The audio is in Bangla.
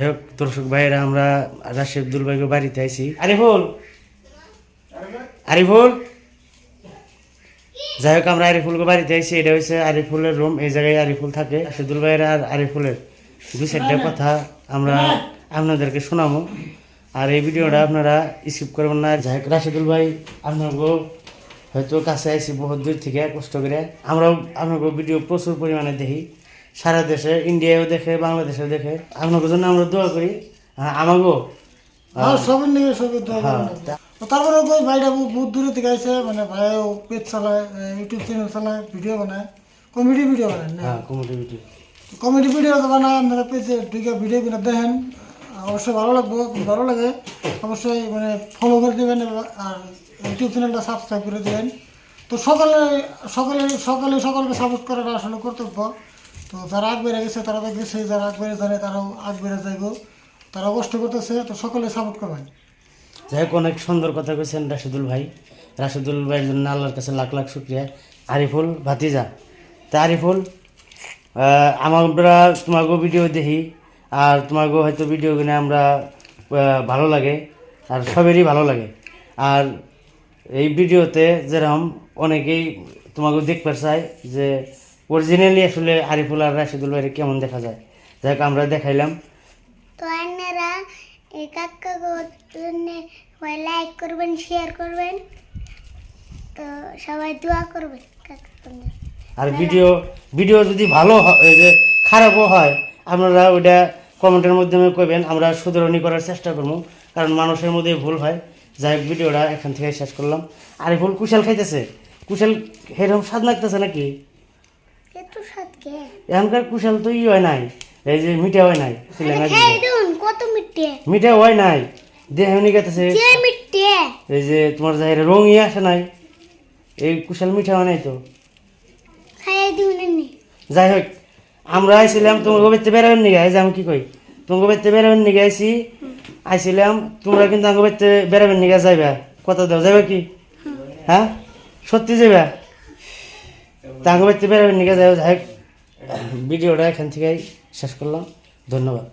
হোক দর্শক ভাইয়েরা, আমরা রাশেদ দুলভাইকে বাড়িতে আইছি। আরিফুল! আরিফুল! যাই হোক আমরা আরিফুলকে বাড়িতে আইছি। এটা হচ্ছে আরিফুলের রুম এই জায়গায় আরিফুল থাকে। রাশেদুল ভাইয়ের আর আরিফুলের দু চারটা কথা আমরা আপনাদেরকে শোনাবো। আর এই ভিডিওটা আপনারা স্কিপ করবেন না। যাই হোক রাশেদুল ভাই আপনাকে হয়তো কাছে আইছি বহুত দূর থেকে, কষ্ট করে। আমরাও আপনাকে ভিডিও প্রচুর পরিমাণে দেখি। সারা দেশে ইন্ডিয়াও দেখে বাংলাদেশেও দেখে। আপনাকে জন্য আমরা দোয়া করি। হ্যাঁ আমাকেও হ্যাঁ সবের নিয়ে সবের দোয়া হ্যাঁ, তো তারপরে ওই ভাইটা বহু- বহুত দূরে থেকে আসে মানে ভাইও পেজ চালায় ইউটিউব চ্যানেল চালায় ভিডিও বানায়। কমেডি ভিডিও বানায় হ্যাঁ কমেডি ভিডিও কমেডি ভিডিও বানায় আপনারা পেজে ঢুকে ভিডিও গুলো দেখেন। অবশ্যই ভালো লাগবে ভালো লাগে। অবশ্যই মানে ফলো করে দেবেন আর ইউটিউব চ্যানেলটা সাবস্ক্রাইব করে দেবেন। তো সকালে সকালে সকালে সকলকে সাপোর্ট করাটা আসলে কর্তব্য। তো যারা আগ বেড়ে গেছে, তারা তো গেছে যারা আগ বেড়ে জানে, তারাও আগ বেড়ে যাইব। তারা কষ্ট করতেছে, তো সকলে সাপোর্ট করবেন। যাই হোক অনেক সুন্দর কথা কইছেন রাশিদুল ভাই। রাশিদুল ভাইয়ের জন্য আল্লাহর কাছে লাখ লাখ শুক্রিয়া। আরিফুল ভাতিজা। তা আরিফুল আমরা তোমাকেও ভিডিও দেখি, আর তোমাকেও হয়তো ভিডিও কিনে আমরা ভালো লাগে, আর সবেরই ভালো লাগে। আর এই ভিডিওতে যেরকম অনেকেই তোমাকে দেখতে চায় যে অরিজিনালি আসলে আরিফুল আর রাশিদুল ভাইয়ের কেমন দেখা যায়? যাই হোক আমরা দেখাইলাম। তো আপনারা এই কাকা লাইক করবেন শেয়ার করবেন। তো সবাই দোয়া করবেন আর ভিডিও ভিডিও যদি ভালো হয় যে খারাপও হয় আপনারা ওইটা কমেন্টের মাধ্যমে কইবেন আমরা শুধরণী করার চেষ্টা করব কারণ মানুষের মধ্যে ভুল হয়। যাই হোক ভিডিওটা এখান থেকে শেষ করলাম। আর ভুল কুশাল খাইতেছে। কুশাল এরকম স্বাদ লাগতেছে নাকি? এখনকার কুশাল তো ই হয় নাই এই যে মিঠা হয় নাই কত মিটে মিঠা হয় নাই দেহ নিকাতেছে এই যে তোমার যাই রঙই আসে নাই এই কুশাল মিঠা হয় নাই তো। যাই হোক আমরা আইছিলাম তোমার বাড়িতে বেড়াবেন নিগে এই যে আমি কি কই তোমার বাড়িতে বেড়াবেন নিগে আইছি আইছিলাম তোমরা কিন্তু আমার বাড়িতে বেড়াবেন নিগে যাইবা। কথা দাও যাইবা কি? হ্যাঁ? সত্যি যাইবা? তা আমার বাড়িতে বেড়াবেন নিগে যাই হোক। ভিডিওটা এখান থেকেই শেষ করলাম। ধন্যবাদ।